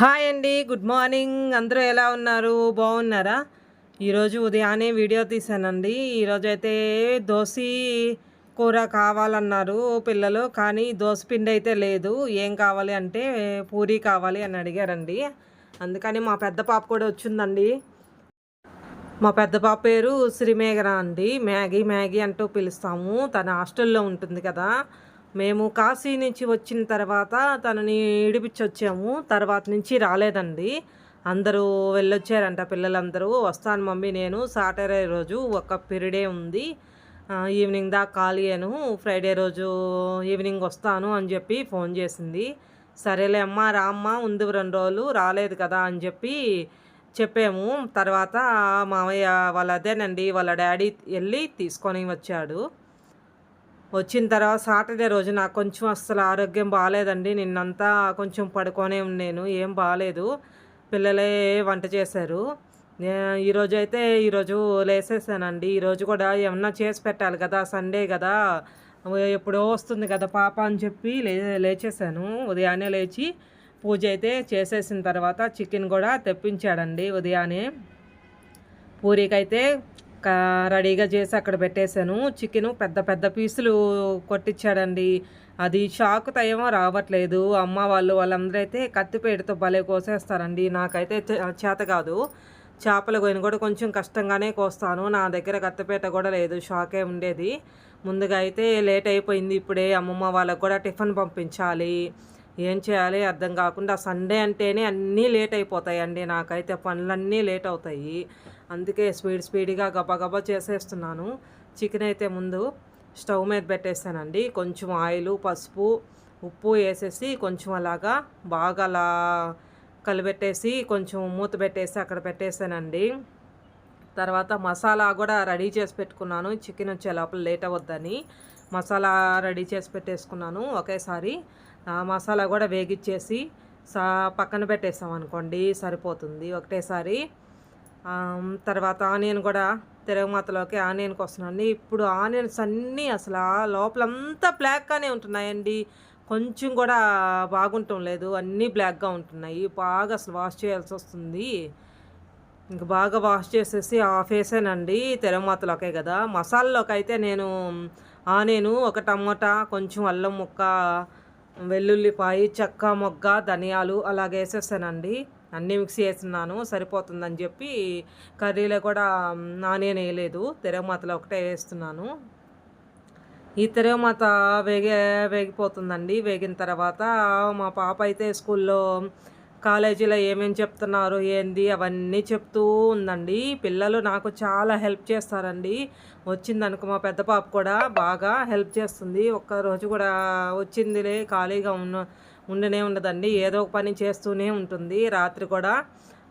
Hi అండి good morning. అందరూ ఎలా ఉన్నారు? బాగున్నారా? ఈరోజు ఉదయాన్నే వీడియో తీసానండి. ఈరోజు అయితే దోశ కూర కావాలన్నారు పిల్లలు కానీ దోశ పిండి అయితే లేదు. ఏం కావాలి అంటే పూరి కావాలి అని అడిగారండి. అందుకని మా పెద్ద పాప కూడా వచ్చిందండి. మా పెద్ద పాప పేరు శ్రీమేఘన అండి. మ్యాగీ మ్యాగీ అంటూ పిలుస్తాము. తన హాస్టల్లో ఉంటుంది కదా. మేము కాశీ నుంచి వచ్చిన తర్వాత తనని ఇడిపించి వచ్చాము తర్వాత నుంచి రాలేదండి. అందరూ వెళ్ళొచ్చారంట పిల్లలందరూ. వస్తాను మమ్మీ నేను. సాటర్డే రోజు ఒక పీరియడే ఉంది. ఈవినింగ్ దాకా ఖాళీను ఫ్రైడే రోజు ఈవినింగ్ వస్తాను అని చెప్పి ఫోన్ చేసింది. సరేలే అమ్మ రామ్మ ఉంది రెండు రోజులు. రాలేదు కదా అని చెప్పి చెప్పాము. తర్వాత మామయ్య వాళ్ళ అదేనండి. వాళ్ళ డాడీ వెళ్ళి తీసుకొని వచ్చాడు. వచ్చిన తర్వాత సాటర్డే రోజు నాకు కొంచెం అస్సలు ఆరోగ్యం బాగాలేదండి. నిన్నంతా కొంచెం పడుకొనే ఉన్నాను. ఏం బాగాలేదు. పిల్లలే వంట చేశారు. ఈరోజు అయితే ఈరోజు లేసేసానండి. ఈరోజు కూడా ఏమన్నా చేసి పెట్టాలి కదా సండే కదా. ఎప్పుడో వస్తుంది కదా పాప అని చెప్పి లే లేచేసాను. ఉదయాన్నే లేచి పూజ అయితే చేసేసిన తర్వాత చికెన్ కూడా తెప్పించాడండి ఉదయాన్నే. పూరీకైతే రెడీగా చేసి అక్కడ పెట్టేశాను. చికెన్ పెద్ద పెద్ద పీసులు కొట్టించాడండి అది షాకుతో ఏమో రావట్లేదు. అమ్మ వాళ్ళు వాళ్ళందరూ అయితే కత్తిపేటతో భలే కోసేస్తారండి. నాకైతే చే- చేత కాదు. చేపల గొయ్యను కూడా కొంచెం కష్టంగానే కోస్తాను. నా దగ్గర కత్తిపేట కూడా లేదు. షాకే ఉండేది. ముందుగా అయితే లేట్ అయిపోయింది. ఇప్పుడే అమ్మమ్మ వాళ్ళకు కూడా టిఫిన్ పంపించాలి. ఏం చేయాలి అర్థం కాకుండా సండే అంటేనే అన్నీ లేట్ అయిపోతాయండి. నాకైతే పనులన్నీ లేట్ అవుతాయి. అందుకే స్పీడ్ స్పీడ్గా గబగబా చేసేస్తున్నాను. చికెన్ అయితే ముందు స్టవ్ మీద పెట్టేస్తానండి. కొంచెం ఆయిల్ పసుపు ఉప్పు వేసేసి కొంచెం అలాగా బాగా అలా కలిపెట్టేసి కొంచెం మూత పెట్టేసి అక్కడ పెట్టేసానండి తర్వాత మసాలా కూడా రెడీ చేసి పెట్టుకున్నాను. చికెన్ వచ్చే లోపల లేట్ అవ్వద్దని మసాలా రెడీ చేసి పెట్టేసుకున్నాను. ఒకేసారి మసాలా కూడా వేగిచ్చేసి సా పక్కన పెట్టేసాం అనుకోండి సరిపోతుంది. ఒకటేసారి తర్వాత ఆనియన్ కూడా తిరగమాతలోకి ఆనియన్కి వస్తున్నాయండి ఇప్పుడు ఆనియన్స్ అన్నీ అసలు లోపలంతా బ్లాక్గానే ఉంటున్నాయండి. కొంచెం కూడా బాగుంటం లేదు. అన్నీ బ్లాక్గా ఉంటున్నాయి. బాగా అసలు వాష్ చేయాల్సి వస్తుంది. ఇంక బాగా వాష్ చేసేసి ఆఫ్ వేసానండి తెరమాతలోకే కదా. మసాలాలోకి అయితే నేను ఆనియను ఒక టమోటా కొంచెం అల్లం ముక్క వెల్లుల్లిపాయ చెక్క మొగ్గ ధనియాలు అలాగే వేసేసానండి అన్నీ మిక్స్ చేస్తున్నాను సరిపోతుందని చెప్పి కర్రీలో కూడా ఆనియన్ వేయలేదు. తెరమాతలో ఒకటే వేస్తున్నాను. ఈ తిరగమాత వేగే వేగిపోతుందండి. వేగిన తర్వాత మా పాప అయితే స్కూల్లో కాలేజీలో ఏమేమి చెప్తున్నారు ఏంది అవన్నీ చెప్తూ ఉందండి. పిల్లలు నాకు చాలా హెల్ప్ చేస్తారండి. వచ్చిందనుకో మా పెద్ద పాప కూడా బాగా హెల్ప్ చేస్తుంది. ఒక్క రోజు కూడా వచ్చిందిలే ఖాళీగా ఉన్న ఉండనే ఉండదండి. ఏదో ఒక పని చేస్తూనే ఉంటుంది. రాత్రి కూడా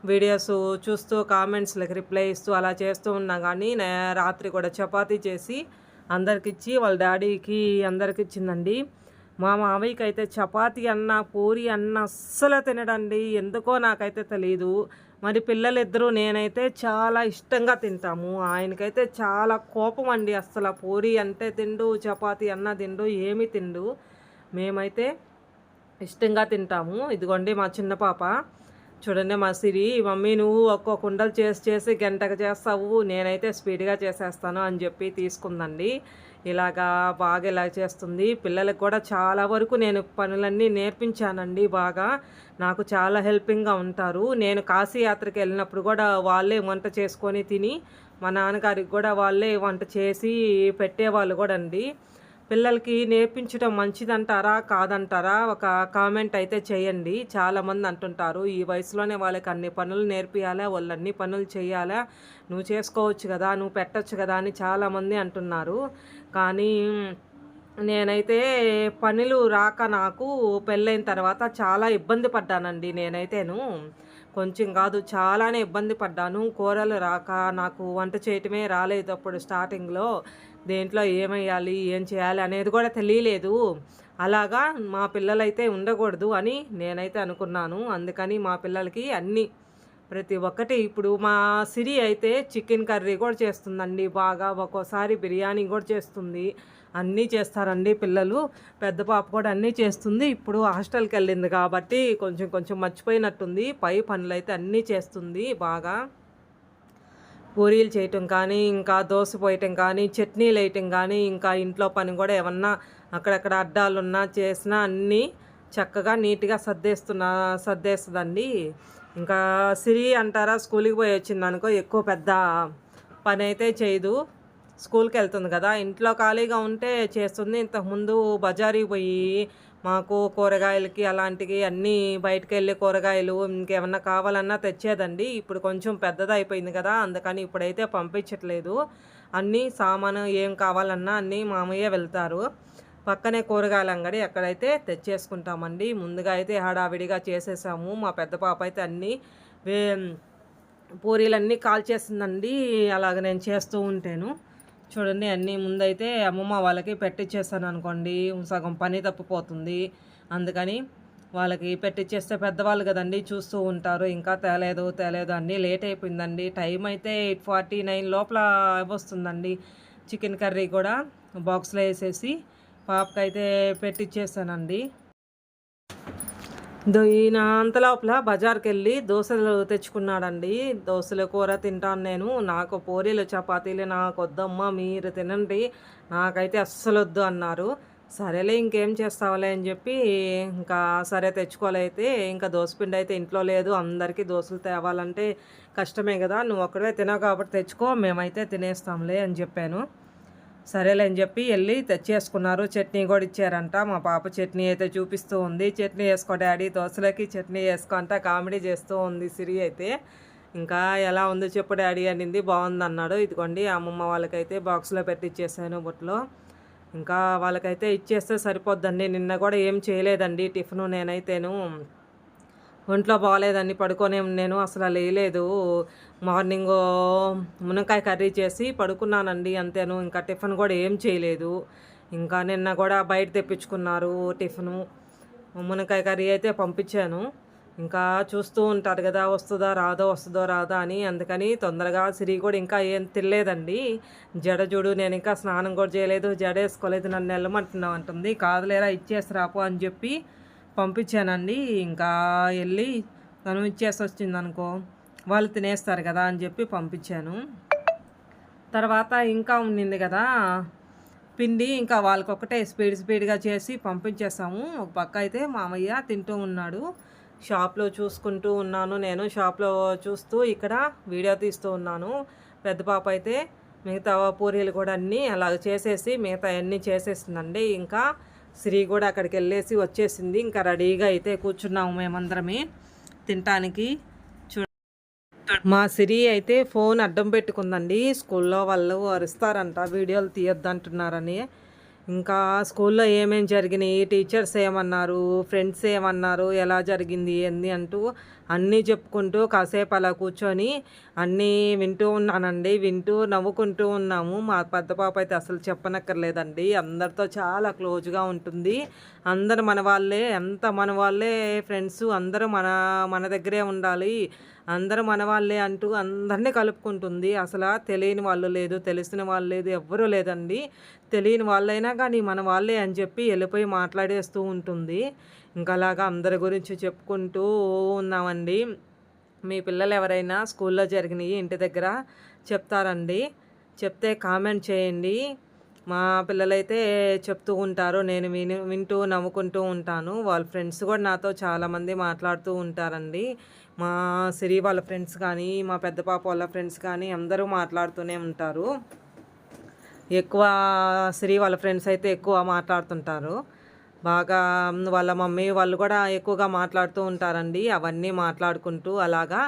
వీడియోస్ చూస్తూ కామెంట్స్లకి రిప్లై ఇస్తూ అలా చేస్తూ ఉన్నా కానీ నే- రాత్రి కూడా చపాతీ చేసి అందరికి ఇచ్చి వాళ్ళ డాడీకి అందరికి ఇచ్చిందండి మా మామయ్యకి అయితే చపాతీ అన్న పూరి అన్న అస్సలు తినడండి. ఎందుకో నాకైతే తెలియదు మరి పిల్లలిద్దరూ నేనైతే చాలా ఇష్టంగా తింటాము. ఆయనకైతే చాలా కోపం అండి అస్సలు. పూరి అంటే తిండు చపాతీ అన్న తిండు ఏమి తిండు. మేమైతే ఇష్టంగా తింటాము. ఇదిగోండి మా చిన్న పాప. చూడండి మా సిరి మమ్మీ నువ్వు ఒక్కో కుండలు చేసి చేసి గంటకు చేస్తావు. నేనైతే స్పీడ్గా చేసేస్తాను అని చెప్పి తీసుకుందండి. ఇలాగా బాగా ఇలా చేస్తుంది. పిల్లలకు కూడా చాలా వరకు నేను పనులన్నీ నేర్పించానండి బాగా. నాకు చాలా హెల్పింగ్గా ఉంటారు. నేను కాశీ యాత్రకి వెళ్ళినప్పుడు కూడా వాళ్ళే వంట చేసుకొని తిని మా నాన్నగారికి కూడా వాళ్ళే వంట చేసి పెట్టేవాళ్ళు కూడా అండి పిల్లలకి నేర్పించడం మంచిదంటారా కాదంటారా? ఒక కామెంట్ అయితే చేయండి. చాలామంది అంటుంటారు ఈ వయసులోనే వాళ్ళకి అన్ని పనులు నేర్పియాలా? వాళ్ళు అన్ని పనులు చేయాలా? నువ్వు చేసుకోవచ్చు కదా నువ్వు పెట్టచ్చు కదా అని చాలామంది అంటున్నారు. కానీ నేనైతే పనులు రాక నాకు పెళ్ళైన తర్వాత చాలా ఇబ్బంది పడ్డానండి నేనైతేను. కొంచెం కాదు చాలానే ఇబ్బంది పడ్డాను. కూరలు రాక నాకు వంట చేయటమే రాలేదు అప్పుడు స్టార్టింగ్లో. దేంట్లో ఏమేయాలి ఏం చేయాలి అనేది కూడా తెలియలేదు. అలాగా మా పిల్లలైతే ఉండకూడదు అని నేనైతే అనుకున్నాను. అందుకని మా పిల్లలకి అన్నీ ప్రతి ఒక్కటి ఇప్పుడు మా సిరి అయితే చికెన్ కర్రీ కూడా చేస్తుందండి. బాగా ఒక్కోసారి బిర్యానీ కూడా చేస్తుంది. అన్నీ చేస్తారండి పిల్లలు. పెద్ద పాప కూడా అన్నీ చేస్తుంది. ఇప్పుడు హాస్టల్కి వెళ్ళింది కాబట్టి కొంచెం కొంచెం మర్చిపోయినట్టుంది. పై పనులు అయితే అన్నీ చేస్తుంది బాగా. పూరీలు చేయటం కానీ ఇంకా దోశ పోయటం కానీ చట్నీలు వేయటం కానీ ఇంకా ఇంట్లో పని కూడా ఏమన్నా అక్కడక్కడ అడ్డాలు ఉన్నా చేసినా అన్నీ చక్కగా నీట్గా సర్దేస్తున్నా సర్దేస్తుందండి. ఇంకా సిరి అంటారా స్కూల్కి పోయి వచ్చింది అనుకో ఎక్కువ పెద్ద పని అయితే చేయదు. స్కూల్కి వెళ్తుంది కదా ఇంట్లో ఖాళీగా ఉంటే చేస్తుంది. ఇంతకుముందు బజారీకి పోయి మాకు కూరగాయలకి అలాంటివి అన్నీ బయటకు వెళ్ళే కూరగాయలు ఇంకేమన్నా కావాలన్నా తెచ్చేదండి. ఇప్పుడు కొంచెం పెద్దది అయిపోయింది కదా అందుకని ఇప్పుడైతే పంపించట్లేదు. అన్నీ సామాను ఏం కావాలన్నా అన్నీ మామయ్య వెళ్తారు. పక్కనే కూరగాయల అంగడి అక్కడైతే తెచ్చేసుకుంటామండి. ముందుగా అయితే హడావిడిగా చేసేసాము. మా పెద్ద పాప అయితే అన్నీ వే పూరీలన్నీ కాల్చేసిందండి. అలాగ నేను చేస్తూ ఉంటాను. చూడండి అన్నీ ముందైతే అమ్మమ్మ వాళ్ళకి పెట్టిచ్చేస్తాను అనుకోండి. సగం పని తప్పిపోతుంది. అందుకని వాళ్ళకి పెట్టిచ్చేస్తే పెద్దవాళ్ళు కదండి చూస్తూ ఉంటారు. ఇంకా తేలేదు తేలేదు అన్నీ లేట్ అయిపోయిందండి. టైం అయితే ఎయిట్ ఫార్టీ నైన్ లోపల వస్తుందండి. చికెన్ కర్రీ కూడా బాక్స్లో వేసేసి పాపకైతే పెట్టిచ్చేసానండి ఈయన అంతలోపల బజార్కి వెళ్ళి దోశలు తెచ్చుకున్నాడండి. దోశల కూర తింటాను నేను. నాకు పూరీలు చపాతీలు నాకు వద్దమ్మా మీరు తినండి. నాకైతే అస్సలు వద్దు అన్నారు. సరేలే ఇంకేం చేస్తావులే అని చెప్పి ఇంకా సరే తెచ్చుకోలేతే ఇంకా దోశపిండి అయితే ఇంట్లో లేదు. అందరికీ దోశలు తేవాలంటే కష్టమే కదా. నువ్వు ఒక్కడే తినావు కాబట్టి తెచ్చుకో. మేమైతే తినేస్తాంలే అని చెప్పాను. సరేలే అని చెప్పి వెళ్ళి తెచ్చేసుకున్నారు. చట్నీ కూడా ఇచ్చారంట. మా పాప చట్నీ అయితే చూపిస్తూ ఉంది. చట్నీ వేసుకో డాడీ దోశలకి చట్నీ వేసుకో అంట. కామెడీ చేస్తూ ఉంది సిరి అయితే. ఇంకా ఎలా ఉందో చెప్పు డాడీ అనింది. బాగుంది అన్నాడు. ఇదిగోండి అమ్మమ్మ వాళ్ళకైతే బాక్స్లో పెట్టి ఇచ్చేసాను బుట్లో. ఇంకా వాళ్ళకైతే ఇచ్చేస్తే సరిపోద్దండి. నిన్న కూడా ఏం చేయలేదండి టిఫిన్ నేనైతేను. ఒంట్లో బాగాలేదని పడుకొని నేను అసలు లేలేదు మార్నింగ్ మునక్కాయ కర్రీ చేసి పడుకున్నానండి అంతేను ఇంకా టిఫిన్ కూడా ఏం చేయలేదు. ఇంకా నిన్న కూడా బయట తెప్పించుకున్నారు టిఫిను. మునక్కాయ కర్రీ అయితే పంపించాను. ఇంకా చూస్తూ ఉంటారు కదా వస్తుందా రాదో వస్తుందో రాదా అని. అందుకని తొందరగా సిరి కూడా ఇంకా ఏం తినలేదండి. జడ చూడు నేను ఇంకా స్నానం కూడా చేయలేదు జడ వేసుకోలేదు నన్ను వెళ్ళమంటున్నావు అంటుంది. కాదులేరా ఇచ్చేసి రాపో అని చెప్పి పంపించానండి. ఇంకా వెళ్ళి తను ఇచ్చేసి వచ్చింది అనుకో వాళ్ళు తినేస్తారు కదా అని చెప్పి పంపించాను. తర్వాత ఇంకా ఉండింది కదా పిండి ఇంకా వాళ్ళకొకటే స్పీడ్ స్పీడ్గా చేసి పంపించేసాము. ఒక పక్క అయితే మామయ్య తింటూ ఉన్నాడు. షాప్లో చూసుకుంటూ ఉన్నాను. నేను షాప్లో చూస్తూ ఇక్కడ వీడియో తీస్తూ ఉన్నాను. పెద్ద పాప అయితే మిగతా పూరీలు కూడా అన్నీ అలాగ చేసేసి మిగతా అన్నీ చేసేసిందండి. ఇంకా శ్రీ కూడా అక్కడికి వెళ్ళేసి వచ్చేసింది. ఇంకా రెడీగా అయితే కూర్చున్నాము మేమందరమే తినటానికి. చూ మా సిరి అయితే ఫోన్ అడ్డం పెట్టుకుందండి. స్కూల్లో వాళ్ళు అరుస్తారంట వీడియోలు తీయొద్దంటున్నారని. ఇంకా స్కూల్లో ఏమేమి జరిగినాయి? టీచర్స్ ఏమన్నారు? ఫ్రెండ్స్ ఏమన్నారు? ఎలా జరిగింది? ఏంది? అంటూ అన్నీ చెప్పుకుంటూ కాసేపు అలా కూర్చొని అన్నీ వింటూ ఉన్నానండి. వింటూ నవ్వుకుంటూ ఉన్నాము. మా పెద్ద పాప అయితే అసలు చెప్పనక్కర్లేదండి. అందరితో చాలా క్లోజ్గా ఉంటుంది. అందరు మన వాళ్ళే. ఎంత మన వాళ్ళే ఫ్రెండ్స్ అందరూ మన మన దగ్గరే ఉండాలి. అందరూ మన వాళ్ళే అంటూ అందరినీ కలుపుకుంటుంది. అసలు తెలియని వాళ్ళు లేదు తెలిసిన వాళ్ళు లేదు ఎవ్వరూ లేదండి. తెలియని వాళ్ళైనా కానీ మన వాళ్ళే అని చెప్పి వెళ్ళిపోయి మాట్లాడేస్తూ ఉంటుంది. ఇంకా అలాగా అందరి గురించి చెప్పుకుంటూ ఉన్నామండి. మీ పిల్లలు ఎవరైనా స్కూల్లో జరిగినాయి ఇంటి దగ్గర చెప్తారండి. చెప్తే కామెంట్ చేయండి. మా పిల్లలైతే చెప్తూ ఉంటారు. నేను విని వింటూ నవ్వుకుంటూ ఉంటాను. వాళ్ళ ఫ్రెండ్స్ కూడా నాతో చాలామంది మాట్లాడుతూ ఉంటారండి. మా సిరి వాళ్ళ ఫ్రెండ్స్ కానీ మా పెద్ద పాప వాళ్ళ ఫ్రెండ్స్ కానీ అందరూ మాట్లాడుతూనే ఉంటారు. ఎక్కువ సిరి వాళ్ళ ఫ్రెండ్స్ అయితే ఎక్కువ మాట్లాడుతుంటారు. బాగా వాళ్ళ మమ్మీ వాళ్ళు కూడా ఎక్కువగా మాట్లాడుతూ ఉంటారండి. అవన్నీ మాట్లాడుకుంటూ అలాగా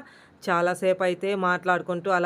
చాలాసేపు అయితే మాట్లాడుకుంటూ అలా